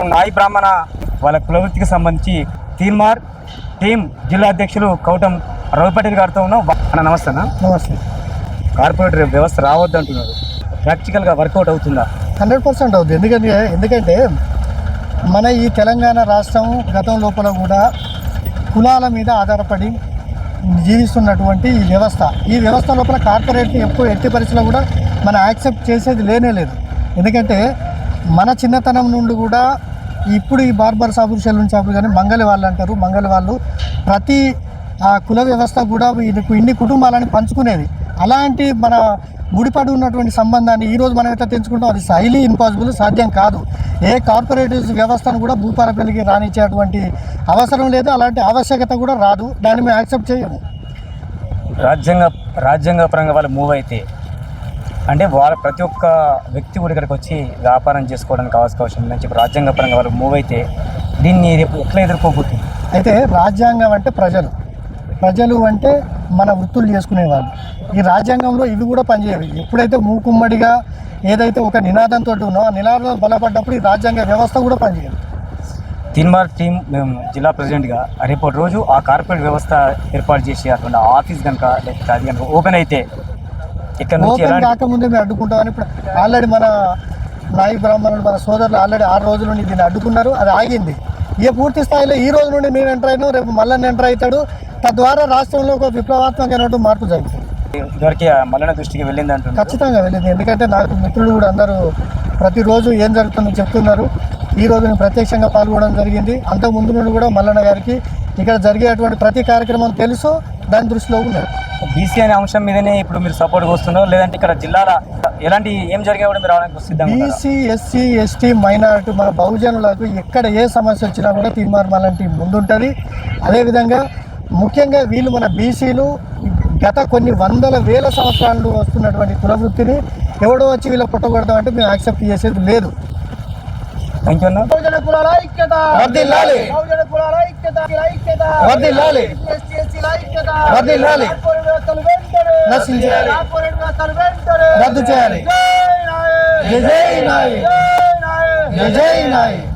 నాయి బ్రాహ్మణ వాళ్ళ కులవృత్తికి సంబంధించి తీన్మార్ టీం జిల్లా అధ్యక్షులు కౌటం రవి పటేల్ గారితో ఉన్నాం. అన్న నమస్తే నమస్తే. కార్పొరేటర్ వ్యవస్థ రావద్దు అంటున్నారు ప్రాక్టికల్గా వర్కౌట్ అవుతుందా? హండ్రెడ్ పర్సెంట్ అవుతుంది ఎందుకంటే ఎందుకంటే మన ఈ తెలంగాణ రాష్ట్రం గతం లోపల కూడా కులాల మీద ఆధారపడి జీవిస్తున్నటువంటి ఈ వ్యవస్థ. ఈ వ్యవస్థ లోపల కార్పొరేట్ని ఎప్పుడు ఎట్టి పరిస్థితుల్లో కూడా మనం యాక్సెప్ట్ చేసేది లేనే లేదు. ఎందుకంటే మన చిన్నతనం నుండి కూడా ఇప్పుడు ఈ బార్బర్ షాపులు సెలూన్ షాపులు కానీ మంగళి వాళ్ళు అంటారు. మంగళి వాళ్ళు ప్రతి ఆ కుల వ్యవస్థ కూడా వీళ్ళకు ఇన్ని కుటుంబాలని పంచుకునేది అలాంటి మన ముడిపడి ఉన్నటువంటి సంబంధాన్ని ఈరోజు మనం ఎట్లా తెంచుకుంటాం? అది హైలీ ఇంపాసిబుల్ సాధ్యం కాదు. ఏ కార్పొరేటివ్ వ్యవస్థను కూడా భూపాలపల్లికి రానిచ్చేటువంటి అవసరం లేదు. అలాంటి ఆవశ్యకత కూడా రాదు. దాన్ని మేము యాక్సెప్ట్ చేయము. రాజ్యాంగ రాజ్యాంగ పరంగా వాళ్ళు మూవ్ అయితే అంటే వాళ్ళ ప్రతి ఒక్క వ్యక్తి కూడా ఇక్కడికి వచ్చి వ్యాపారం చేసుకోవడానికి అవకాశం ఉందని చెప్పి రాజ్యాంగ పరంగా వాళ్ళు మూవ్ అయితే దీన్ని రేపు ఎట్లా ఎదుర్కోబోతుంది? అయితే రాజ్యాంగం అంటే ప్రజలు. ప్రజలు అంటే మన వృత్తులు చేసుకునేవాళ్ళు ఈ రాజ్యాంగంలో ఇవి కూడా పనిచేయవు. ఎప్పుడైతే మూకుమ్మడిగా ఏదైతే ఒక నినాదంతో ఉన్నో ఆ నినాదం బలపడ్డప్పుడు ఈ రాజ్యాంగ వ్యవస్థ కూడా పనిచేయదు. తీన్మార్ టీం మేము జిల్లా ప్రెసిడెంట్గా రేపటి రోజు ఆ కార్పొరేట్ వ్యవస్థ ఏర్పాటు చేసి అటువంటి ఆఫీస్ కనుక లేకపోతే అది కనుక ఓపెన్ అయితే ఇక్కడ ఓపెన్ కాకముందే మేము అడ్డుకుంటామని ఇప్పుడు ఆల్రెడీ మన నాయి బ్రాహ్మణులు మన సోదరులు ఆల్రెడీ ఆరు రోజుల నుండి దీన్ని అడ్డుకున్నారు అది ఆగింది. ఇక పూర్తి స్థాయిలో ఈ రోజు నుండి నేను ఎంటర్ అయినా రేపు మళ్ళీ ఎంటర్ అవుతాడు. తద్వారా రాష్ట్రంలో ఒక విప్లవాత్మకమైనటువంటి మార్పు జరుగుతుంది. ఇదివరకు మల్లన దృష్టికి వెళ్ళింది అంటున్నారు ఖచ్చితంగా వెళ్ళింది. ఎందుకంటే నాకు మిత్రులు కూడా అందరూ ప్రతిరోజు ఏం జరుగుతుందని చెప్తున్నారు. ఈ రోజు నేను ప్రత్యక్షంగా పాల్గొనడం జరిగింది. అంతకు ముందు నుండి కూడా మల్లన్న గారికి ఇక్కడ జరిగేటువంటి ప్రతి కార్యక్రమం తెలుసు. దాని దృష్టిలో ఉన్నారు. బీసీ అనే అంశం మీదనే ఇప్పుడు మీరు సపోర్ట్ వస్తున్నారు లేదంటే ఇక్కడ జిల్లాల ఎలాంటి ఏం జరిగినా కూడా మీరు రావడానికి ఉన్నారా? బీసీ ఎస్సీ ఎస్టీ మైనారిటీ మన బహుజనులకు ఎక్కడ ఏ సమస్య వచ్చినా కూడా తీర్మానం అలాంటి ముందుంటుంది. అదేవిధంగా ముఖ్యంగా వీళ్ళు మన బీసీలు గత కొన్ని వందల వేల సంవత్సరాలు వస్తున్నటువంటి కులవృత్తిని ఎవడో వచ్చి వీళ్ళ పుట్టకూడదాం అంటే మేము యాక్సెప్ట్ చేసేది లేదు. బహుజన కులాల ఐక్యత! వర్ధిల్లాలి. బహుజన కులాల ఐక్యత! ఐక్యత! వర్ధిల్లాలి. ఎస్సీ, ఎస్టీల ఐక్యత వర్ధిల్లాలి. కార్పొరేట్ వ్యవస్థలు వెంటనే నశించాలి. కార్పొరేట్ వ్యవస్థలు వెంటనే రద్దు చేయాలి. జై నాయక్. జై జై నాయక్. జై నాయక్. జై జై నాయక్